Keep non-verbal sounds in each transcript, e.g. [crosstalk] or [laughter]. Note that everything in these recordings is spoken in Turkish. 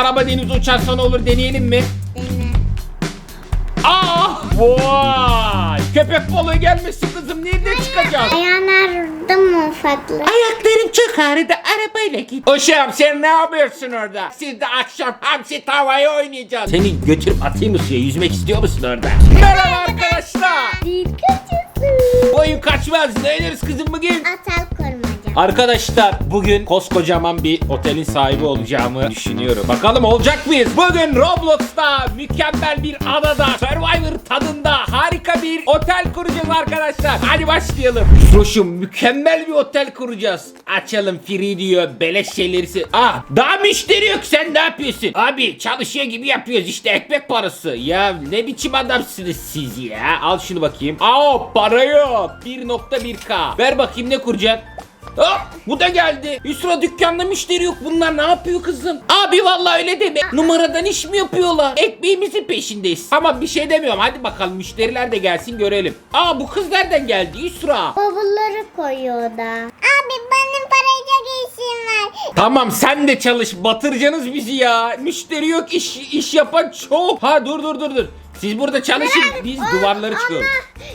Araba denize uçarsa ne olur deneyelim mi? Dene. Aa! Vay! Köpek balığı gelmesin kızım. Nereden çıkacağız? Ayağın ağrıdı mı ufaklık? Ayaklarım çok ağrıdı. Arabayla git. Uşağım sen ne yapıyorsun orada? Siz de akşam hamsi tavayı oynayacağız. Seni götürüp atayım mı suya? Yüzmek istiyor musun orada? Merhaba arkadaşlar. Bir kaçısı. Boyun kaçmaz. Ne oynarız kızım bugün? Atal kurmaca. Arkadaşlar bugün koskocaman bir otelin sahibi olacağımı düşünüyorum. Bakalım olacak mıyız? Bugün Roblox'ta mükemmel bir adada Survivor tadında harika bir otel kuracağız arkadaşlar. Hadi başlayalım. Roşum mükemmel bir otel kuracağız. Açalım free diyor. Beleş şeyleri. Aa daha müşteri yok sen ne yapıyorsun? Abi çalışıyor gibi yapıyoruz işte ekmek parası. Ya ne biçim adamsınız siz ya? Al şunu bakayım. Aa para yok. 1.1k. Ver bakayım ne kuracaksın? Hop bu da geldi. Yusra dükkanda müşteri yok. Bunlar ne yapıyor kızım? Abi vallahi öyle deme. Numaradan iş mi yapıyorlar? Ekmeğimizin peşindeyiz. Ama bir şey demiyorum. Hadi bakalım müşteriler de gelsin görelim. Aa bu kız nereden geldi Yusra? Bavulları koyuyor da. Abi benim parayla işim var. Tamam sen de çalış. Batıracaksınız bizi ya. Müşteri yok iş, iş yapan çok. Ha dur dur dur dur. Siz burada çalışın. Biz duvarları çıkıyoruz.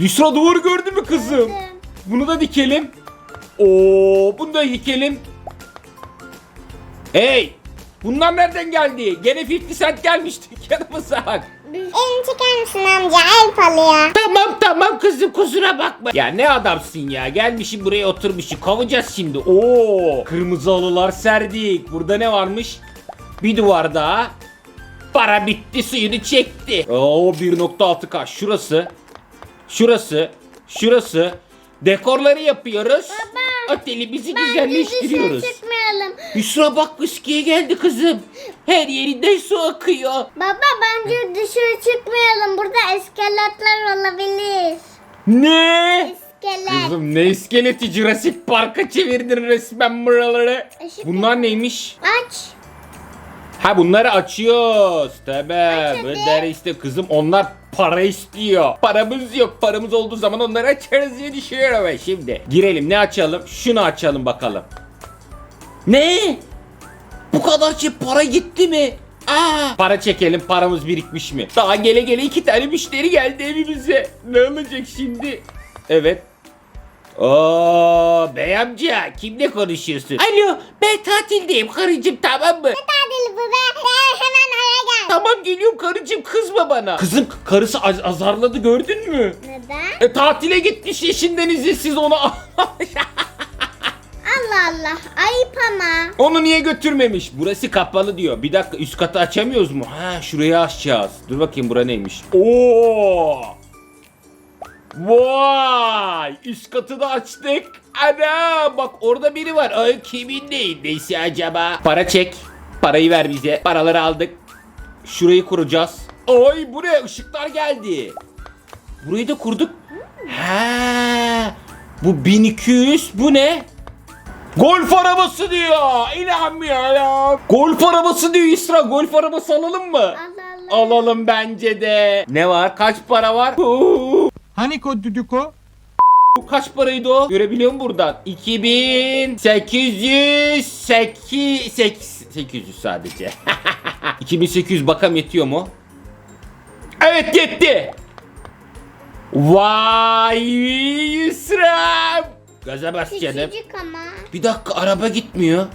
Yusra duvar gördü mü kızım? Bunu da dikelim. Oo, bunu da dikelim. Hey! Bunlar nereden geldi? Gene 50 Cent gelmişti [laughs] yanımıza bak. Elini çeker misin amca? El palıyor. Tamam tamam kızım kusura bakma. Ya ne adamsın ya. Gelmişim buraya oturmuşum. Kovacağız şimdi. Oo! Kırmızı halılar serdik. Burada ne varmış? Bir duvar daha. Para bitti suyunu çekti. Oo 1.6K şurası. Şurası. Şurası. Dekorları yapıyoruz. Otelimizi güzelleştiriyoruz. Dışarı çıkmayalım. Yusra bak viskiye geldi kızım. Her yerinden su akıyor. Baba bence dışarı çıkmayalım. Burada iskeletler olabilir. Ne? İskelet. Kızım ne iskeleti Jurassic Park'a çevirdin resmen buraları. Işık Bunlar neymiş? Aç. Ha bunları açıyoruz. Tabi. Bunları işte kızım onlar para istiyor. Paramız yok. Paramız olduğu zaman onları açarız diye düşünüyorum ben şimdi. Girelim ne açalım? Şunu açalım bakalım. Ne? Bu kadar şey para gitti mi? Aa, para çekelim paramız birikmiş mi? Daha gele gele iki tane müşteri geldi evimize. Ne olacak şimdi? Evet. Oo, bey amca kimle konuşuyorsun? Alo ben tatildeyim karıcığım tamam mı? Tadil bu be. Ben hemen aya gel. Tamam geliyorum karıcığım kızma bana. Kızım karısı az- azarladı gördün mü? Neden? E, tatile gitmiş eşinden izinsiz onu. [laughs] Allah Allah. Ayıp ama. Onu niye götürmemiş? Burası kapalı diyor. Bir dakika üst katı açamıyoruz mu? Ha şurayı açacağız. Dur bakayım bura neymiş? Oo! Vay! Üst katı da açtık. Ana bak orada biri var. Ay kimin neyin neyse acaba? Para çek. Parayı ver bize. Paraları aldık. Şurayı kuracağız. Ay buraya ışıklar geldi. Burayı da kurduk. Ha! Bu 1200 bu ne? Golf arabası diyor. İnanmıyorum. Golf arabası diyor İsra. Golf arabası alalım mı? Allah. Alalım bence de. Ne var? Kaç para var? Hani kod düdüko? Bu Kaç paraydı o? Görebiliyor musun buradan? 2800 8 800 sadece. [laughs] 2800 bakam yetiyor mu? Evet yetti. Vay Yusra. Gaza bas canım. Küçücük ama. Bir dakika araba gitmiyor.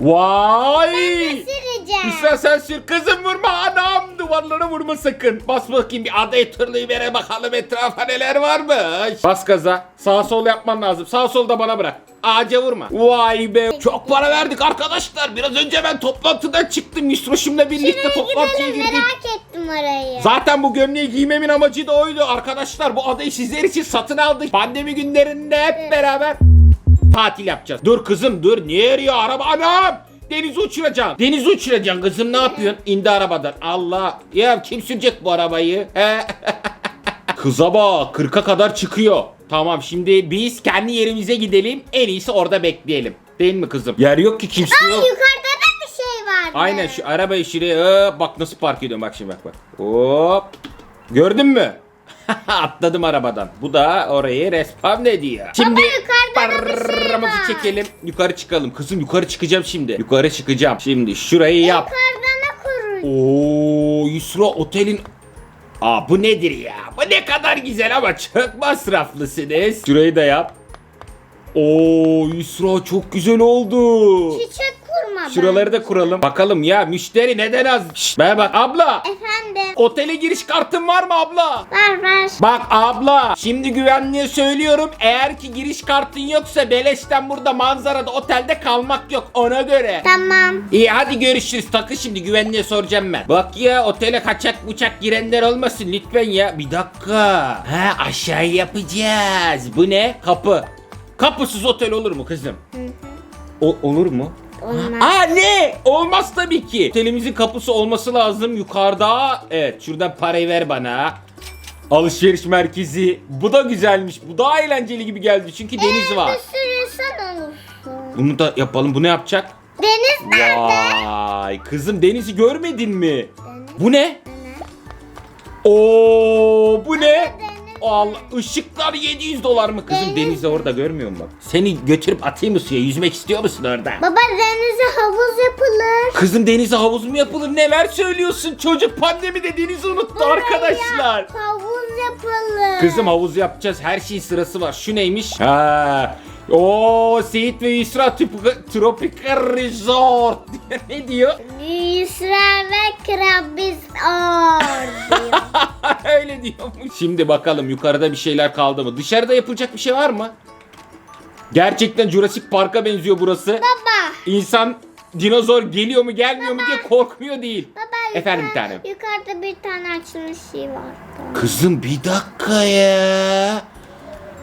Vay. Süreceğim. İsra sen sür kızım vurma anam duvarlara vurma sakın. Bas bakayım bir adayı turlayıvere bakalım etrafa neler varmış. Bas gaza sağ sol yapman lazım sağ sol da bana bırak. Ağaca vurma. Vay be çok para verdik arkadaşlar. Biraz önce ben toplantıdan çıktım. Yusroş'umla birlikte Şuraya toplantıya gidelim girdik. merak ettim orayı. Zaten bu gömleği giymemin amacı da oydu arkadaşlar. Bu adayı sizler için satın aldık. Pandemi günlerinde hep beraber tatil yapacağız. Dur kızım dur. Niye eriyor araba? Anam! Denize uçuracağım. Denize uçuracaksın kızım ne yapıyorsun? İndi arabadan. Allah. Ya kim sürecek bu arabayı? He? [laughs] Kıza bak 40'a kadar çıkıyor. Tamam şimdi biz kendi yerimize gidelim. En iyisi orada bekleyelim. Değil mi kızım? Yer yok ki kimse Aa, yok. yukarıda da bir şey vardı. Aynen şu arabayı şuraya hop, bak nasıl park ediyorum bak şimdi bak bak. Hop. Gördün mü? [laughs] Atladım arabadan. Bu da orayı respawn ediyor. Şimdi yukarıda paramızı çekelim. Yukarı çıkalım. Kızım yukarı çıkacağım şimdi. Yukarı çıkacağım. Şimdi şurayı yap. Yukarıda ne kuruluyor? Oo Yusra otelin Aa bu nedir ya? Bu ne kadar güzel ama çok masraflısınız. Şurayı da yap. Oo Yusra çok güzel oldu. Çiçek kurma Şuraları da kuralım. Bakalım ya müşteri neden az? Şşt, bana bak abla. Efendim. Otele giriş kartın var mı abla? Var var. Bak abla şimdi güvenliğe söylüyorum eğer ki giriş kartın yoksa beleşten burada manzarada otelde kalmak yok ona göre. Tamam. İyi hadi görüşürüz takı şimdi güvenliğe soracağım ben. Bak ya otele kaçak bıçak girenler olmasın lütfen ya. Bir dakika. Ha aşağı yapacağız. Bu ne? Kapı. Kapısız otel olur mu kızım? O, olur mu? Olmaz. Aa ne? Olmaz tabii ki. Otelimizin kapısı olması lazım yukarıda. Evet şuradan parayı ver bana. Alışveriş merkezi. Bu da güzelmiş. Bu daha eğlenceli gibi geldi çünkü deniz var. Bir sürü insan olursun. Bunu da yapalım. Bu ne yapacak? Deniz nerede? Vay kızım denizi görmedin mi? Bu ne? Oo bu ne? deniz. Allah ışıklar 700 dolar mı kızım? Deniz. Denize orada görmüyor musun bak? Seni götürüp atayım mı suya? Yüzmek istiyor musun orada? Baba denize havuz yapılır. Kızım denize havuz mu yapılır? Neler söylüyorsun? Çocuk pandemide denizi unuttu arkadaşlar. Havuz yapılır. Kızım havuz yapacağız. Her şeyin sırası var. Şu neymiş? Ha. Oo Seyit ve Yusra Tropical Resort. [laughs] ne diyor? Yusra ve Krabiz or diyor. [laughs] Öyle diyormuş. Şimdi bakalım yukarıda bir şeyler kaldı mı? Dışarıda yapılacak bir şey var mı? Gerçekten Jurassic Park'a benziyor burası. Baba. İnsan dinozor geliyor mu gelmiyor mu diye korkmuyor değil. Baba Efendim bir yukarı- tanem. Yukarıda bir tane açılmış şey var. Kızım bir dakika ya.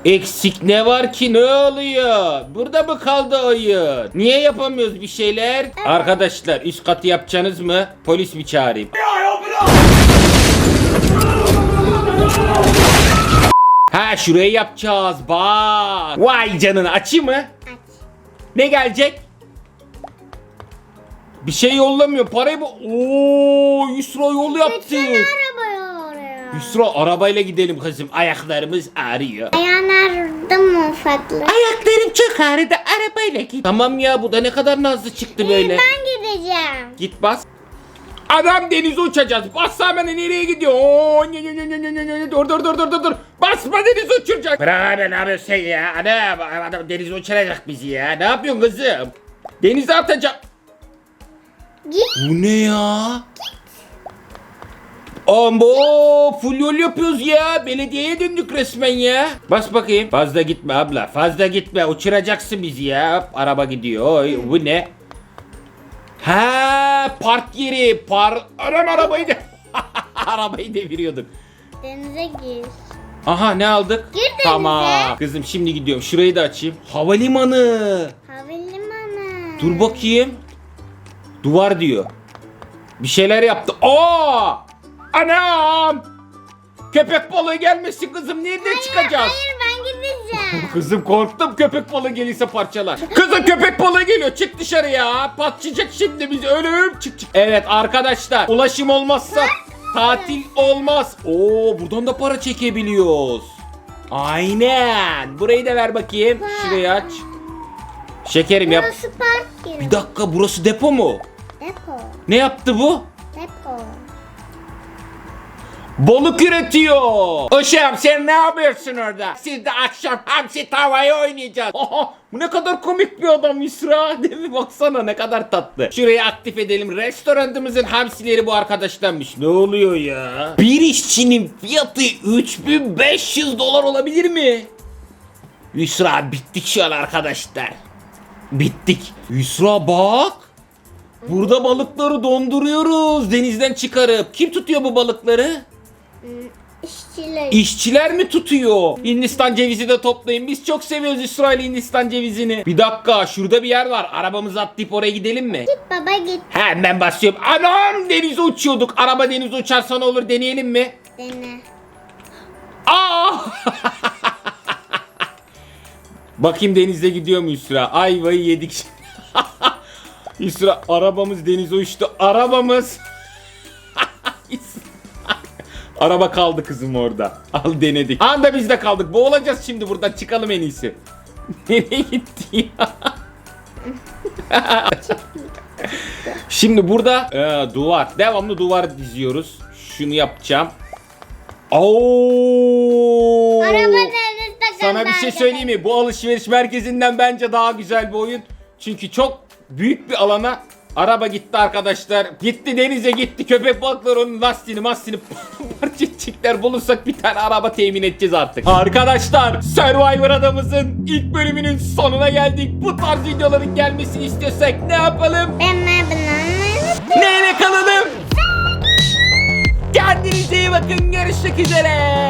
Eksik ne var ki ne oluyor? Burada mı kaldı oyun? Niye yapamıyoruz bir şeyler? Arkadaşlar üst katı yapacaksınız mı? Polis mi çağırayım? Ha şurayı yapacağız bak. Vay canına açayım mı? Aç. Ne gelecek? Bir şey yollamıyor. Parayı mı? Oo, Yusra yol yaptık. Yusra arabayla gidelim kızım. Ayaklarımız ağrıyor. Ayağın ağrıdı mı ufaklık? Ayaklarım çok ağrıdı. Arabayla git. Tamam ya bu da ne kadar nazlı çıktı böyle. Ben gideceğim. Git bas. Adam denize uçacağız. Bassa hemen nereye gidiyor? Oo. Dur dur dur dur dur dur. Basma denize uçuracak. Bırak abi ne yapıyorsun sen ya? Adam, adam denize uçuracak bizi ya. Ne yapıyorsun kızım? Denize atacak. Git. Bu ne ya? Ambo full yol yapıyoruz ya. Belediyeye döndük resmen ya. Bas bakayım. Fazla gitme abla. Fazla gitme. Uçuracaksın bizi ya. Hop, araba gidiyor. Oy, bu ne? Ha park yeri. Par Anam arabayı da [laughs] arabayı deviriyorduk. Denize gir. Aha ne aldık? Gir denize. Tamam. Kızım şimdi gidiyorum. Şurayı da açayım. Havalimanı. Havalimanı. Dur bakayım. Duvar diyor. Bir şeyler yaptı. Aa! Anam! Köpek balığı gelmesin kızım. Nereden çıkacağız? Hayır ben gideceğim. Kızım korktum köpek balığı gelirse parçalar. Kızım köpek balığı geliyor. Çık dışarı ya. Patlayacak şimdi bizi. Ölüm. Çık çık. Evet arkadaşlar. Ulaşım olmazsa tatil olmaz. Oo buradan da para çekebiliyoruz. Aynen. Burayı da ver bakayım. Şurayı aç. Şekerim yap. Burası park yeri. Bir dakika burası depo mu? Depo. Ne yaptı bu? Depo. Balık üretiyor. Uşağım sen ne yapıyorsun orada? Siz de akşam hamsi tavayı oynayacağız. Bu ne kadar komik bir adam İsra. [laughs] Değil mi? Baksana ne kadar tatlı. Şurayı aktif edelim. Restoranımızın hamsileri bu arkadaştanmış. Ne oluyor ya? Bir işçinin fiyatı 3500 dolar olabilir mi? Yusra bittik şu an arkadaşlar. Bittik. Yusra bak. Burada balıkları donduruyoruz denizden çıkarıp. Kim tutuyor bu balıkları? İşçiler. İşçiler mi tutuyor? Hindistan cevizi de toplayın. Biz çok seviyoruz İsrail Hindistan cevizini. Bir dakika şurada bir yer var. Arabamızı atlayıp oraya gidelim mi? Git baba git. Hemen basıyorum. Anam denize uçuyorduk. Araba denize uçarsa ne olur deneyelim mi? Dene. Aa! [laughs] Bakayım denize gidiyor mu Yusra? Ayvayı yedik. [laughs] Yusra arabamız denize uçtu. Arabamız. Araba kaldı kızım orada. Al denedik. Anda biz de kaldık. Boğulacağız şimdi buradan çıkalım en iyisi. [laughs] Nereye gitti ya? [laughs] Şimdi burada e, duvar. Devamlı duvar diziyoruz. Şunu yapacağım. Oo! Araba denizde Sana bir şey söyleyeyim mi? Bu alışveriş merkezinden bence daha güzel bir oyun. Çünkü çok büyük bir alana araba gitti arkadaşlar. Gitti denize gitti. Köpek balıkları onun lastiğini mastiğini [laughs] parça edecekler. Bulursak bir tane araba temin edeceğiz artık. Arkadaşlar Survivor adamızın ilk bölümünün sonuna geldik. Bu tarz videoların gelmesini istiyorsak ne yapalım? Ben ne bileyim. Neyle kalalım? Kendinize iyi bakın. Görüşmek üzere.